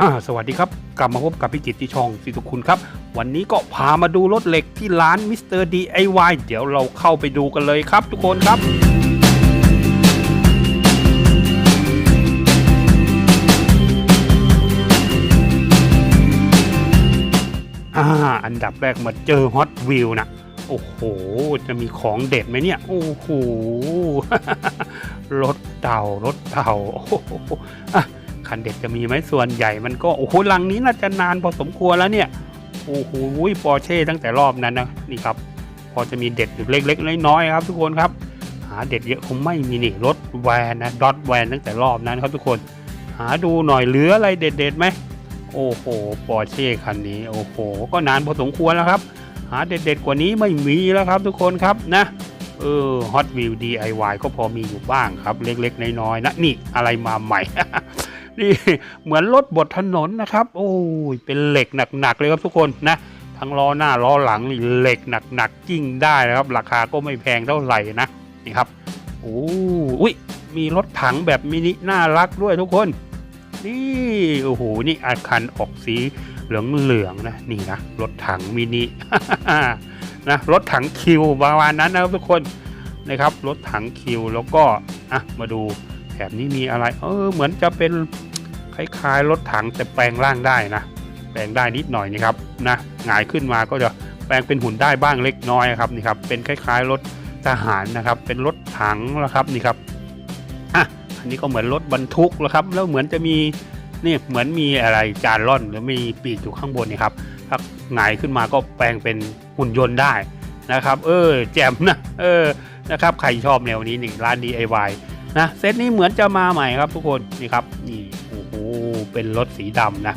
อ่าสวัสดีครับ กลับมาพบกับพี่จิตรที่ช่องสิทุกคุณครับ วันนี้ก็พามาดูรถเหล็กที่ร้านมิสเตอร์ DIY เดี๋ยวเราเข้าไปดูกันเลยครับทุกคนครับ อ่า อันดับแรกมาเจอฮอตวิวนะโอ้โห จะมีของเด็ดไหมเนี่ย โอ้โห รถเต่ารถเต่าโอ้โหอะ คันเด็ดจะมีไหมส่วนใหญ่มันก็โอ้โหลังนี้น่าจะนานพอสมควรแล้วเนี่ยโอ้โหปอร์เช่ตั้งแต่รอบนั้นนะนี่ครับ พอจะมีเด็ดอยู่เล็กๆน้อยๆครับ ทุกคนครับ หาเด็ดเยอะคงไม่มีนี่รถแวนนะดอทแวนตั้งแต่รอบนั้นครับทุกคน หาดูหน่อยเหลืออะไรเด็ดๆไหมโอ้โหปอร์เช่คันนี้โอ้โหก็นานพอสมควรแล้วครับ หาเด็ดๆกว่านี้ไม่มีแล้วครับ ทุกคนครับนะเออ Hot Wheel DIY ก็พอมีอยู่บ้างครับ เล็กๆน้อยๆนะนี่อะไรมาใหม่ นี่เหมือนรถบดถนนนะครับ โอ้ยเป็นเหล็กหนักๆเลยครับทุกคนนะทั้งล้อหน้าล้อหลังนี่เหล็กหนักๆจิ้งได้นะครับ ราคาก็ไม่แพงเท่าไหร่นะนี่ครับโอ้อุ้ยมีรถถังแบบมินิน่ารักด้วยทุกคน นี่โอ้โหนี่อาคันออกสีเหลืองๆนะนี่นะรถถังมินินะรถถังคิวประมาณนั้นนะครับทุกคนนะครับรถถังคิวแล้วก็อะมาดู แถบนี้มีอะไร เออเหมือนจะเป็นคล้ายๆรถถังแต่แปลงร่างได้นะ แปลงได้นิดหน่อยนี่ครับนะหงายขึ้นมาก็จะแปลงเป็นหุ่นได้บ้างเล็กน้อยครับนี่ครับเป็นคล้ายๆรถทหารนะครับ เป็นรถถังนะครับนี่ครับอะอันนี้ก็เหมือนรถบรรทุกแล้วครับ แล้วเหมือนจะมีนี่เหมือนมีอะไรจานล่อนหรือมีปีกอยู่ข้างบนนี่ครับถ้าหงายขึ้นมาก็แปลงเป็นหุ่นยนต์ได้นะครับ เออแจ่มนะเออนะครับใครชอบแนวนี้นี่ร้าน DIY นะเซตนี้เหมือนจะมาใหม่ครับทุกคนนี่ครับนี่โอ้โหเป็นรถสีดำนะ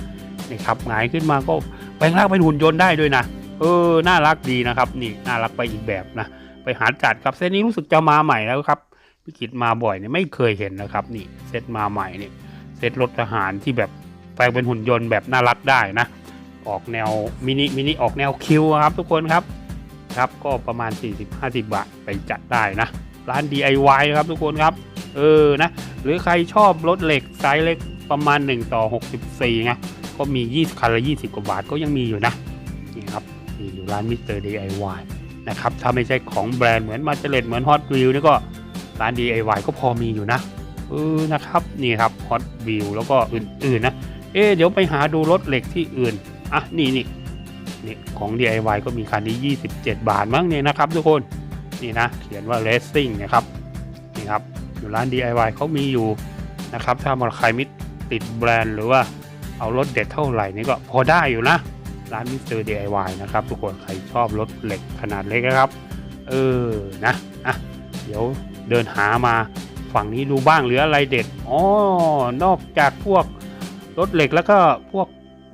นี่ครับหงายขึ้นมาก็แปลงร่างเป็นหุ่นยนต์ได้ด้วยนะเออน่ารักดีนะครับ นี่น่ารักไปอีกแบบนะไปหาจัดครับเซตนี้รู้สึกจะมาใหม่แล้วครับพี่กิตมาบ่อยเนี่ยไม่เคยเห็นนะครับ นี่เซตมาใหม่เนี่ยเซตรถทหารที่แบบแปลงเป็นหุ่นยนต์แบบน่ารักได้นะ ออกแนวมินิมินิออกแนวคิวครับทุกคนครับครับก็ประมาณ 40-50 บาทไปจัดได้นะ ร้าน DIY ครับทุกคนครับ เออนะ หรือใครชอบรถเหล็กไซส์เล็กประมาณ 1 ต่อ 64ไงก็มี 20 คันละ 20 กว่าบาทก็ยังมีอยู่นะนี่ครับนี่อยู่ร้านมิสเตอร์ DIY นะครับถ้าไม่ใช่ของแบรนด์เหมือนมาเจเลตเหมือน Hot Wheel นี่ก็ร้าน DIY ก็พอมีอยู่นะเออนะครับนี่ครับ Hot Wheel แล้วก็อื่นๆนะเอ๊เดี๋ยวไปหาดูรถเหล็กที่อื่นอะนี่นี่นี่ของ DIY ก็มีคันนี้ 27 บาทมั้งเนี่ยนะครับทุกคนนี่นะเขียนว่า Racing นะครับ อยู่ร้าน DIY เขามีอยู่นะครับ ถ้ามาใครมิติดแบรนด์หรือว่าเอารถเด็ดเท่าไหร่นี่ก็พอได้อยู่นะ ร้านมิสเตอร์ DIY นะครับ ทุกคนใครชอบรถเหล็กขนาดเล็กนะครับ เออนะอะเดี๋ยวเดินหามาฝั่งนี้ดูบ้างเหลืออะไรเด็ดอ๋อนอกจากพวกรถเหล็กแล้วก็พวก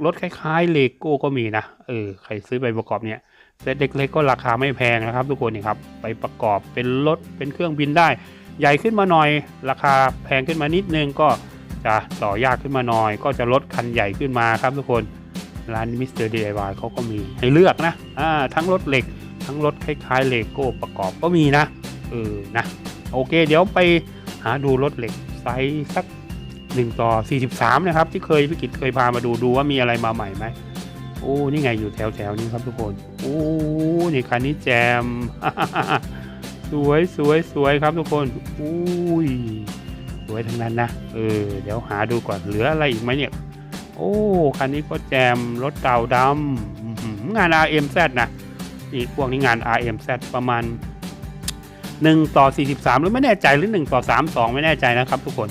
รถคล้ายๆเลโก้ก็มีนะเออใครซื้อไปประกอบเนี่ยเซตเล็กๆก็ราคาไม่แพงนะครับ ทุกคนนี่ครับไปประกอบเป็นรถเป็นเครื่องบินได้ ใหญ่ขึ้นมาหน่อย ราคาแพงขึ้นมานิดนึงก็จะต่อยากขึ้นมาหน่อย ก็จะลดคันใหญ่ขึ้นมาครับทุกคนร้านมิสเตอร์ดีไอวเขาก็มีให้เลือกนะอ่าทั้งรถเหล็ก ทั้งรถคล้ายๆเลโก้ประกอบก็มีนะเออนะโอเค เดี๋ยวไปหาดูรถเหล็กไซส์สัก1ต่อ43 นะครับ ที่เคยพี่กิจเคยพามาดูดูว่ามีอะไรมาใหม่ไหมโอ้นี่ไงอยู่แถวแถวๆนี้ครับทุกคนโอ้นี่คันนี้แจม สวยสวยสวยครับทุกคนอุ้ยสวยทั้งนั้นนะเออเดี๋ยวหาดูก่อนเหลืออะไรอีกไหมเนี่ย โอ้คันนี้ก็แจมรถเก่าดำอื้อหืองาน RMZ นะนี่พวกนี้งาน RMZ ประมาณ 1 ต่อ 43 หรือไม่แน่ใจหรือ 1 ต่อ 32 ไม่แน่ใจนะครับทุกคน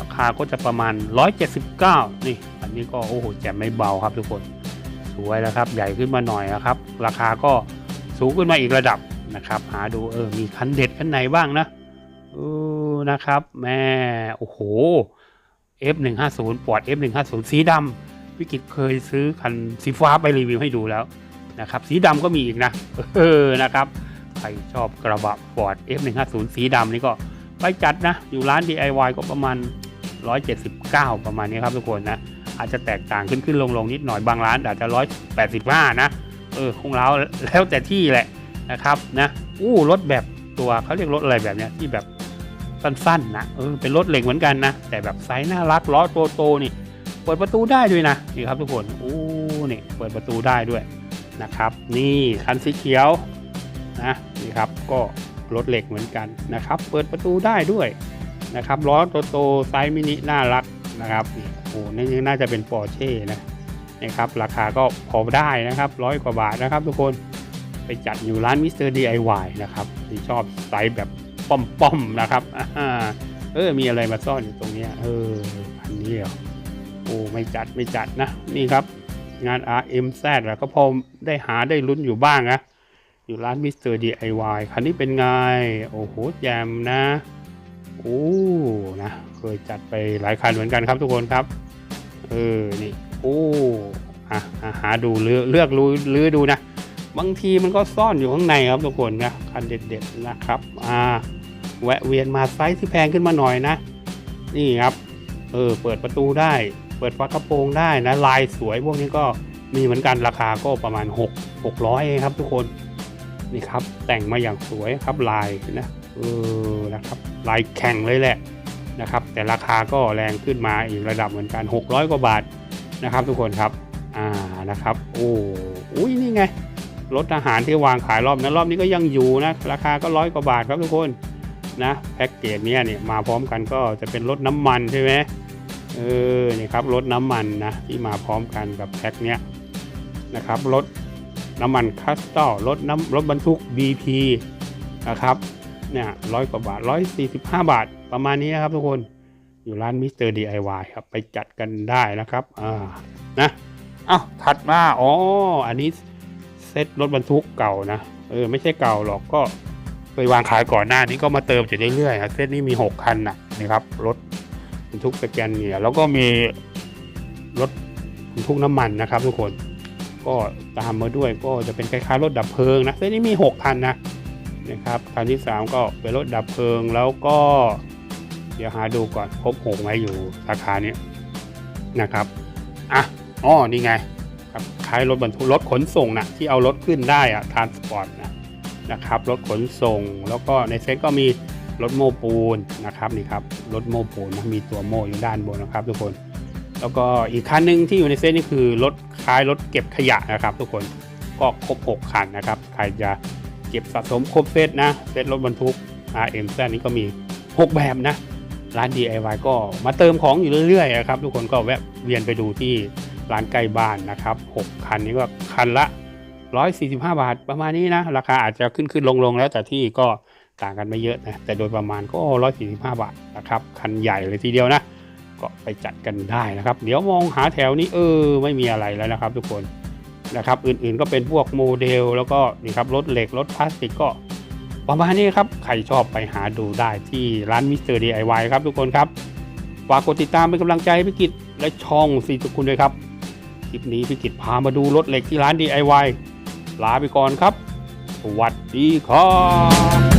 ราคาก็จะประมาณ 179 นี่อันนี้ก็โอ้โหแจมไม่เบาครับทุกคน สวยแล้วครับ ใหญ่ขึ้นมาหน่อยนะครับ ราคาก็สูงขึ้นมาอีกระดับ นะครับ หาดูเออมีคันเด็ดคันไหนบ้างนะเออนะครับแม่โอ้โห F150 ปอด F150 สีดำวิกิตเคยซื้อคันสีฟ้าไปรีวิวให้ดูแล้วนะครับ สีดำก็มีอีกนะเออนะครับใครชอบกระบะ Ford F150 สีดำนี่ก็ไปจัดนะ อยู่ร้าน DIY ก็ประมาณ 179 ประมาณนี้ครับทุกคนนะอาจจะแตกต่างขึ้นขึ้นลงลงนิดหน่อยบางร้านอาจจะ 185 นะ เออคงแล้วแล้วแต่ที่แหละ นะครับนะอู้รถแบบตัวเขาเรียกรถอะไรแบบเนี้ยที่แบบสั้นๆนะเออเป็นรถเหล็กเหมือนกันนะ แต่แบบไซส์น่ารักล้อโตๆนี่ เปิดประตูได้ด้วยนะนี่ครับทุกคนโอ้นี่เปิดประตูได้ด้วยนะครับ นี่คันสีเขียวนะนี่ครับก็รถเหล็กเหมือนกันนะครับ เปิดประตูได้ด้วยนะครับล้อโตๆไซส์มินิน่ารักนะครับโอ้นี่น่าจะเป็นปอร์เช่นะนะครับ ราคาก็พอได้นะครับร้อยกว่าบาทนะครับทุกคน ไปจัดอยู่ร้านมิสเตอร์ DIY นะครับที่ชอบไซส์แบบป้อมๆนะครับอเออมีอะไรมาซ่อนอยู่ตรงนี้เอออันนี้เหรอโอ้ไม่จัดไม่จัดนะ นี่ครับ งาน RMZ แล้วก็พอได้หาได้ลุ้นอยู่บ้างนะอยู่ร้านมิสเตอร์ DIY คันนี้เป็นไง โอ้โหแจมนะโอ้นะเคยจัดไปหลายคันเหมือนกันครับทุกคนครับ เออนี่โอ้อะอะหาดูเลือกเลือกรู้ลือดูนะ บางทีมันก็ซ่อนอยู่ข้างในครับทุกคนนะคันเด็ดๆนะครับอ่าแวะเวียนมาไซส์ที่แพงขึ้นมาหน่อยนะ นี่ครับเออเปิดประตูได้ เปิดฝากระโปรงได้นะลายสวยพวกนี้ก็มีเหมือนกันราคาก็ประมาณ 6 600เองครับทุกคนนี่ครับแต่งมาอย่างสวยครับลายนะเออนะครับลายแข่งเลยแหละนะครับ แต่ราคาก็แรงขึ้นมาอีกระดับเหมือนกัน 600 กว่าบาทนะครับ ทุกคนครับอ่านะครับ โอ้อุ้ยนี่ไง รถทหารที่วางขายรอบนั้นรอบนี้ก็ยังอยู่นะ ราคาก็ร้อยกว่าบาทครับทุกคนนะแพ็กเกจเนี้ยเนี่ยมาพร้อมกันก็จะเป็นรถน้ำมันใช่ไหมเออนี่ครับรถน้ำมันนะที่มาพร้อมกันกับแพ็คเนี้ยนะครับรถน้ำมันคัสตอลรถน้ำรถบรรทุก BP นะครับเนี่ยร้อยกว่าบาทร้อยสี่สิบห้าบาทประมาณนี้นะครับทุกคนอยู่ร้านมิสเตอร์ DIY ครับไปจัดกันได้นะครับอ่านะเอ้าถัดมาอ๋ออันนี้ เซ็ตรถบรรทุกเก่านะเออไม่ใช่เก่าหรอกก็เคยวางขายก่อนหน้านี้ก็มาเติมอยู่เรื่อยๆครับเซ็ตนี้มี 6 คันนะนะครับรถบรรทุกสแกนเนียแล้วก็มีรถบรรทุกน้ำมันนะครับ ทุกคนก็ตามมาด้วยก็จะเป็นคล้ายๆรถดับเพลิงนะเส้นนี้มี 6 คันนะนะครับคันที่ 3 ก็เป็นรถดับเพลิงแล้วก็ เดี๋ยวหาดูก่อนครบหกไหมอยู่สาขาเนี้ยนะครับอะอ๋อนี่ไง ครับคล้ายรถบรรทุกรถขนส่งนะที่เอารถขึ้นได้อะทรานสปอร์ตนะนะครับรถขนส่ง แล้วก็ในเซ็ตก็มีรถโมปูนนะครับนี่ครับรถโมปูนนะมีตัวโมอยู่ด้านบนนะครับ ทุกคน แล้วก็อีกคันหนึ่งที่อยู่ในเซ็ตนี่คือรถคล้ายรถเก็บขยะนะครับ ทุกคนก็ครบ 6 คันนะครับ ใครจะเก็บสะสมครบเซตนะเซตรถบรรทุก RM แซนี้ก็มี 6 แบบนะ ร้าน DIY ก็มาเติมของอยู่เรื่อยๆนะครับ ทุกคนก็แวะเวียนไปดูที่ ร้านใกล้บ้านนะครับ 6 คันนี้ก็คันละ 145 บาทประมาณนี้นะ ราคาอาจจะขึ้นขึ้นลงลงแล้วแต่ที่ก็ต่างกันไม่เยอะนะแต่โดยประมาณก็ 145 บาทนะครับ คันใหญ่เลยทีเดียวนะ ก็ไปจัดกันได้นะครับ เดี๋ยวมองหาแถวนี้เออไม่มีอะไรแล้วนะครับ ทุกคนนะครับ อื่นๆก็เป็นพวกโมเดล แล้วก็นี่ครับรถเหล็กรถพลาสติกก็ประมาณนี้ครับ ใครชอบไปหาดูได้ที่ร้านมิสเตอร์ DIY ครับทุกคนครับฝากกดติดตามเป็นกำลังใจให้พี่กิจและช่องสีทุกคุณด้วยครับ ลิปนี้พี่กิจพามาดูรถเหล็กที่ร้าน DIY ลาไปก่อนครับ สวัสดีครับ